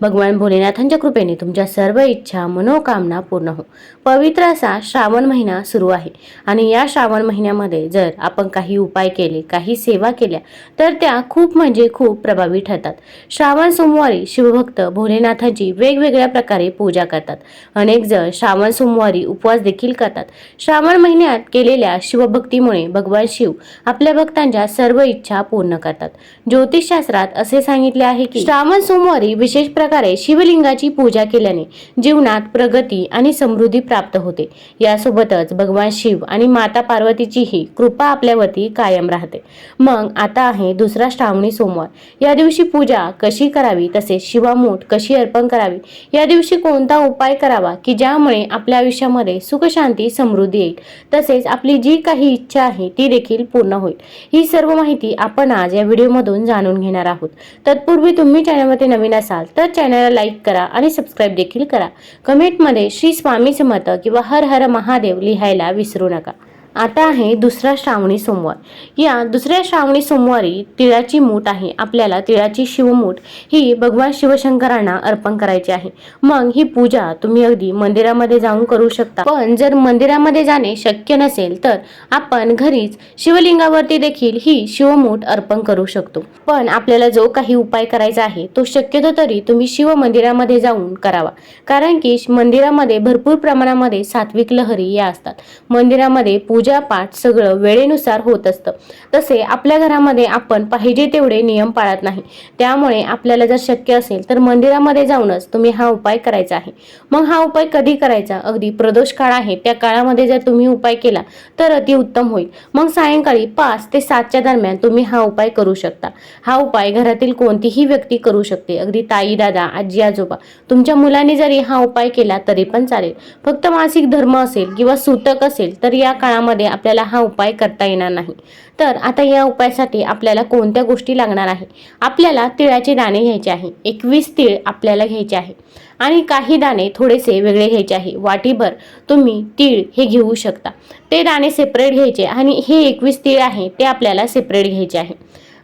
भगवान भोलेनाथांच्या कृपेने तुमच्या सर्व इच्छा मनोकामना पूर्ण हो. पवित्र असा श्रावण महिना सुरू आहे. आणि या श्रावण महिन्यामध्ये जर आपण काही उपाय केले काही सेवा केल्या तर त्या खूप म्हणजे खूप प्रभावी ठरतात. श्रावण सोमवारी शिवभक्त भोलेनाथाची वेगवेगळ्या प्रकारे पूजा करतात. अनेक जण श्रावण सोमवारी उपवास देखील करतात. श्रावण महिन्यात केलेल्या शिवभक्तीमुळे भगवान शिव आपल्या भक्तांच्या सर्व इच्छा पूर्ण करतात. ज्योतिषशास्त्रात असे सांगितले आहे की श्रावण सोमवारी विशेष प्रकारे शिवलिंगाची पूजा केल्याने जीवनात प्रगती आणि समृद्धी प्राप्त होते. यासोबतच भगवान शिव आणि माता पार्वतीचीही कृपा आपल्यावरती कायम राहते. मग आता आहे दुसरा श्रावणी सोमवार. या दिवशी पूजा कशी करावी तसेच शिवामूठ कशी अर्पण करावी या दिवशी कोणता उपाय करावा की ज्यामुळे आपल्या आयुष्यामध्ये सुखशांती समृद्धी येईल. तसेच आपली जी काही इच्छा आहे ती देखील पूर्ण होईल. ही सर्व माहिती आपण आज या व्हिडिओमधून जाणून घेणार आहोत. तत्पूर्वी तुम्ही चॅनलमध्ये नवीन असाल तर चॅनलला लाईक करा आणि सबस्क्राईब देखील करा. कमेंटमध्ये श्री स्वामी समर्थ किंवा हर हर महादेव लिहायला विसरू नका. आता आहे दुसरा श्रावणी सोमवार. या दुसऱ्या श्रावणी सोमवारी तिळाची मूठ आहे. आपल्याला तिळाची शिवमूठ ही भगवान शिवशंकरांना अर्पण करायची आहे. मग ही पूजा तुम्ही अगदी मंदिरामध्ये जाऊन करू शकता. पण जर मंदिरामध्ये जाणे शक्य नसेल तर आपण घरीच शिवलिंगावरती देखील ही शिवमूठ अर्पण करू शकतो. पण आपल्याला जो काही उपाय करायचा आहे तो शक्यतो तरी तुम्ही शिव मंदिरामध्ये जाऊन करावा. कारण की मंदिरामध्ये भरपूर प्रमाणामध्ये सात्विक लहरी या असतात. मंदिरामध्ये पूजा पाठ सगळं वेळेनुसार होत असतं. तसे आपल्या घरामध्ये आपण पाहिजे तेवढे नियम पाळत नाही. त्यामुळे आपल्याला जर शक्य असेल तर मंदिरामध्ये जाऊनच तुम्ही हा उपाय करायचा आहे. मग हा उपाय कधी करायचा? अगदी प्रदोष काळ आहे. त्या काळामध्ये जर तुम्ही उपाय केला तर अतिउत्तम होईल. मग सायंकाळी पाच ते सातच्या दरम्यान तुम्ही हा उपाय करू शकता. हा उपाय घरातील कोणतीही व्यक्ती करू शकते. अगदी ताई दादा आजी आजोबा तुमच्या मुलांनी जरी हा उपाय केला तरी पण चालेल. फक्त मासिक धर्म असेल किंवा सूतक असेल तर या काळामध्ये आपल्याला हा उपाय करता येणार नाही. तर आता या उपायासाठी आपल्याला कोणत्या गोष्टी लागणार आहे? आपल्याला तिळाचे दाणे घ्यायचे आहे. एकवीस तीळ आपल्याला घ्यायचे आहे. आणि काही दाणे थोडेसे वेगळे घ्यायचे आहे. वाटीभर तुम्ही तीळ हे घेऊ शकता. ते दाणे सेपरेट घ्यायचे आणि हे एकवीस तीळ आहे ते आपल्याला सेपरेट घ्यायचे आहे.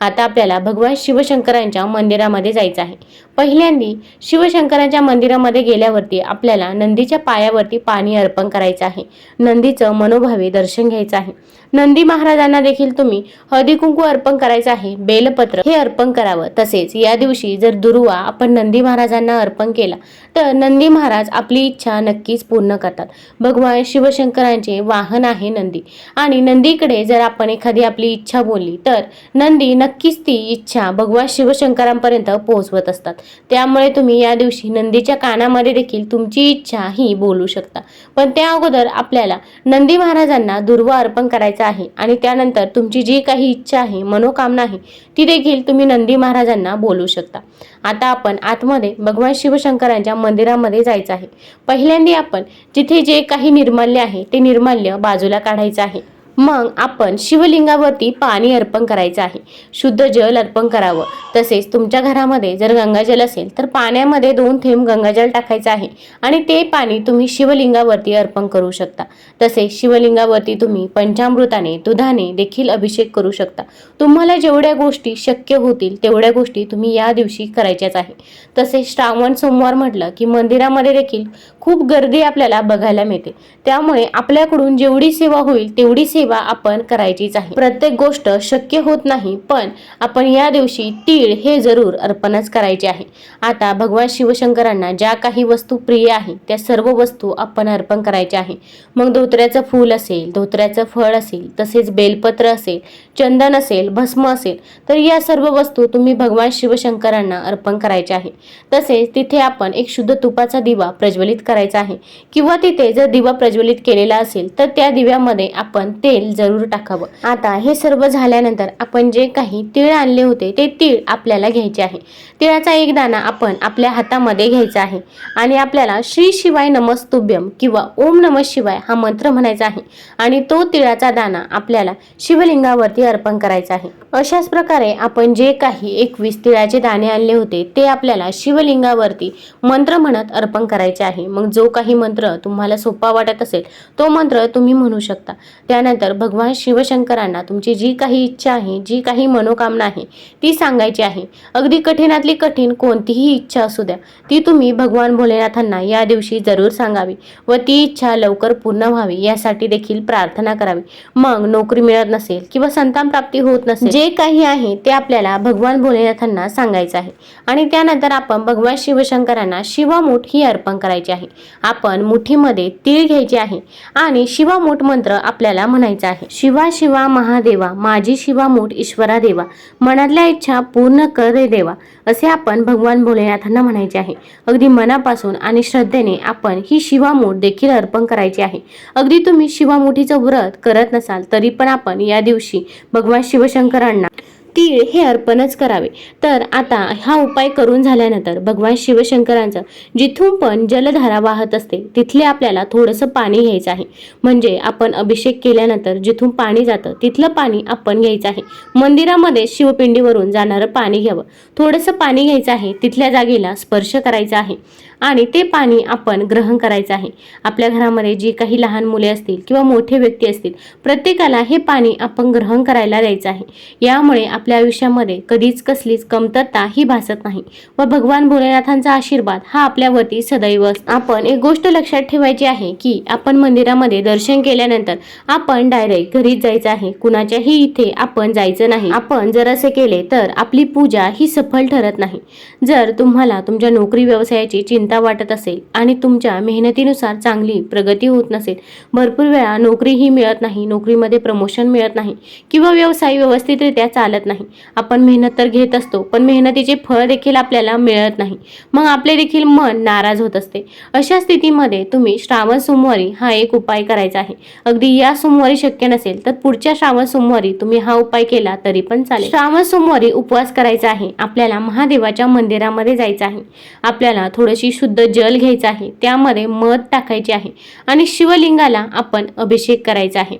आता आपल्याला भगवान शिवशंकरांच्या मंदिरामध्ये जायचं आहे. पहिल्यांदी शिवशंकरांच्या मंदिरामध्ये गेल्यावरती आपल्याला नंदीच्या पायावरती पाणी अर्पण करायचं आहे. नंदीचं मनोभावे दर्शन घ्यायचं आहे. नंदी महाराजांना देखील तुम्ही हळदी कुंकू अर्पण करायचं आहे बेलपत्र हे अर्पण करावं. तसेच या दिवशी जर दुर्वा आपण नंदी महाराजांना अर्पण केला तर नंदी महाराज आपली इच्छा नक्कीच पूर्ण करतात. भगवान शिवशंकरांचे वाहन आहे नंदी. आणि नंदीकडे जर आपण एखादी आपली इच्छा बोलली तर नंदी नक्कीच ती इच्छा भगवान शिवशंकरांपर्यंत पोहोचवत असतात. त्यामुळे तुम्ही या दिवशी नंदीच्या कानामध्ये देखील तुमची इच्छा ही बोलू शकता. पण त्या अगोदर आपल्याला नंदी महाराजांना दुर्वा अर्पण करायचा आहे. आणि त्यानंतर तुमची जी काही इच्छा आहे मनोकामना आहे ती देखील तुम्ही नंदी महाराजांना बोलू शकता. आता आपण आतमध्ये भगवान शिवशंकरांच्या मंदिरामध्ये जायचं आहे. पहिल्यांदा आपण जिथे जे काही निर्माल्य आहे ते निर्माल्य बाजूला काढायचं आहे. मग आपण शिवलिंगावरती पाणी अर्पण करायचं आहे. शुद्ध जल अर्पण करावं. तसेच तुमच्या घरामध्ये जर गंगाजल असेल तर पाण्यामध्ये दोन थेंब गंगाजल टाकायचं आहे आणि ते पाणी तुम्ही शिवलिंगावरती अर्पण करू शकता. तसेच शिवलिंगावरती तुम्ही पंचामृताने दुधाने देखील अभिषेक करू शकता. तुम्हाला जेवढ्या गोष्टी शक्य होतील तेवढ्या गोष्टी तुम्ही या दिवशी करायच्याच आहे. तसेच श्रावण सोमवार म्हटलं की मंदिरामध्ये देखील खूप गर्दी आपल्याला बघायला मिळते. त्यामुळे आपल्याकडून जेवढी सेवा होईल तेवढी सेवा आपण करायचीच आहे. प्रत्येक गोष्ट शक्य होत नाही पण आपण या दिवशी तीळ तीळ हे जरूर अर्पणच करायचे आहे. आता भगवान शिवशंकरांना ज्या काही वस्तू प्रिय आहे त्या सर्व वस्तू आपण अर्पण करायच्या आहे. मग धोत्र्याचं फूल असेल धोत्र्याचं फळ असेल तसेच बेलपत्र असेल चंदन असेल भस्म असेल तर या सर्व वस्तू तुम्ही भगवान शिवशंकरांना अर्पण करायच्या आहे. तसेच तिथे आपण एक शुद्ध तुपाचा दिवा प्रज्वलित करायचा आहे. किंवा तिथे जर दिवा प्रज्वलित केलेला असेल तर त्या दिव्यामध्ये आपण तेल जरूर टाकावं. आता हे सर्व झाल्यानंतर आपण जे काही तीळ आणले होते ते तीळ आपल्याला घ्यायचे आहे. तिळाचा एक दाणा आपण आपल्या हातामध्ये घ्यायचा आहे आणि आपल्याला श्री शिवाय नमस्तुभ्यम किंवा ओम नम शिवाय हा मंत्र म्हणायचा आहे आणि तो तिळाचा दाणा आपल्याला शिवलिंगावरती अर्पण करायचा आहे. अशाच प्रकारे आपण जे काही एकवीस तिळाचे दाणे आणले होते ते आपल्याला शिवलिंगावरती मंत्र म्हणत अर्पण करायचे आहे. मग जो काही मंत्र तुम्हाला सोपा वाटत असेल तो मंत्र तुम्ही म्हणू शकता. त्यानंतर भगवान शिवशंकरांना तुमची जी काही इच्छा आहे जी काही मनोकामना आहे ती सांगायची करायची आहे. अगदी कठीणातली कठीण कोणतीही इच्छा असू द्या. ती तुम्ही भगवान भोलेनाथांना या दिवशी जरूर सांगावी व ती इच्छा लवकर पूर्ण व्हावी यासाठी देखील प्रार्थना करावी. मग नोकरी मिळत नसेल किंवा संतान प्राप्ती होत नसेल जे काही आहे ते आपल्याला भगवान भोलेनाथांना सांगायचं आहे. आणि त्यानंतर आपण भगवान शिवशंकरांना शिवामूठ ही अर्पण करायची आहे. आपण मुठीमध्ये तीळ घ्यायचे आहे आणि शिवामूठ मंत्र आपल्याला म्हणायचा आहे. शिवा शिवा महादेवा माझी शिवामूठ ईश्वरा देवा मनातल्या इच्छा पूर्ण पूर्ण कर रे देवा असे आपण भगवान भोलेनाथांना म्हणायचे आहे. अगदी मनापासून आणि श्रद्धेने आपण ही शिवामूठ देखील अर्पण करायची आहे. अगदी तुम्ही शिवामुठीचं व्रत करत नसाल तरी पण आपण या दिवशी भगवान शिवशंकरांना तीळ हे अर्पणच करावे. तर आता हा उपाय करून झाल्यानंतर भगवान शिवशंकरांचं जिथून पण जलधारा वाहत असते तिथले आपल्याला थोडंसं पाणी घ्यायचं आहे. म्हणजे आपण अभिषेक केल्यानंतर जिथून पाणी जातं तिथलं पाणी आपण घ्यायचं आहे. मंदिरामध्ये शिवपिंडीवरून जाणारं पाणी घ्यावं. थोडंसं पाणी घ्यायचं आहे तिथल्या जागेला स्पर्श करायचा आहे. आणि ते पाणी आपण ग्रहण करायचं आहे. आपल्या घरामध्ये जी काही लहान मुले असतील किंवा मोठे व्यक्ती असतील प्रत्येकाला हे पाणी आपण ग्रहण करायला द्यायचं आहे. यामुळे आपल्या आयुष्यामध्ये कधीच कसलीच कमतरता ही भासत नाही. व भगवान भोलेनाथांचा आशीर्वाद हा आपल्यावरती सदैव असतो. आपण एक गोष्ट लक्षात ठेवायची आहे की आपण मंदिरामध्ये दर्शन केल्यानंतर आपण डायरेक्ट घरीच जायचं आहे. कुणाच्याही इथे आपण जायचं नाही. आपण जर असे केले तर आपली पूजा ही सफल ठरत नाही. जर तुम्हाला तुमच्या नोकरी व्यवसायाची चिंता वाटत असेल आणि तुमच्या मेहनतीनुसार चांगली प्रगती होत नसेल भरपूर वेळा नोकरीही मिळत नाही नोकरीमध्ये प्रमोशन मिळत नाही किंवा व्यवसाय व्यवस्थितरित्या चालत नाही आपण मेहनत तर घेत असतो पण मेहनतीचे फळ देखील आपल्याला मिळत नाही. मग आपले देखील मन नाराज होत असते. अशा स्थितीमध्ये तुम्ही श्रावण सोमवारी हा एक उपाय करायचा आहे. अगदी या सोमवारी शक्य नसेल तर पुढच्या श्रावण सोमवारी तुम्ही हा उपाय केला तरी पण चालेल. श्रावण सोमवारी उपवास करायचा आहे. आपल्याला महादेवाच्या मंदिरामध्ये जायचं आहे. आपल्याला थोडीशी शुद्ध जल घ्यायचं आहे. त्यामध्ये मध टाकायचे आहे. आणि शिवलिंगाला आपण अभिषेक करायचा आहे.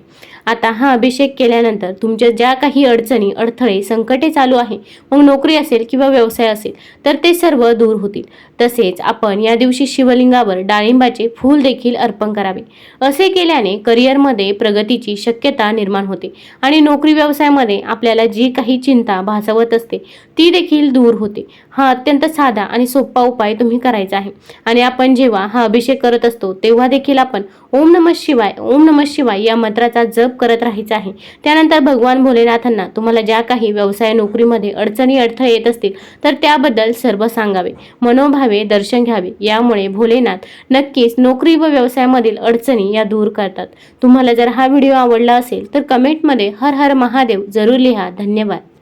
आता हा अभिषेक केल्यानंतर तुमच्या ज्या काही अडचणी अडथळे संकटे चालू आहे मग नोकरी असेल किंवा व्यवसाय असेल तर ते सर्व दूर होतील. तसेच आपण या दिवशी शिवलिंगावर डाळिंबाचे फूल देखील अर्पण करावे. असे केल्याने करिअरमध्ये प्रगतीची शक्यता निर्माण होते आणि नोकरी व्यवसायामध्ये आपल्याला जी काही चिंता भासवत असते ती देखील दूर होते. हा अत्यंत साधा आणि सोपा उपाय तुम्ही करायचा आहे. आणि आपण जेव्हा हा अभिषेक करत असतो तेव्हा देखील आपण ओम नम शिवाय ओम नम शिवाय या मंत्राचा जप करत राहायचं आहे. त्यानंतर भगवान भोलेनाथांना तुम्हाला ज्या काही व्यवसाय नोकरीमध्ये अडचणी अडथळे येत असतील तर त्याबद्दल सर्व सांगावे. मनोभावे दर्शन घ्यावे. यामुळे भोलेनाथ नक्कीच नोकरी व व्यवसायामधील अडचणी या दूर करतात. तुम्हाला जर हा व्हिडिओ आवडला असेल तर कमेंटमध्ये हर हर महादेव जरूर लिहा. धन्यवाद.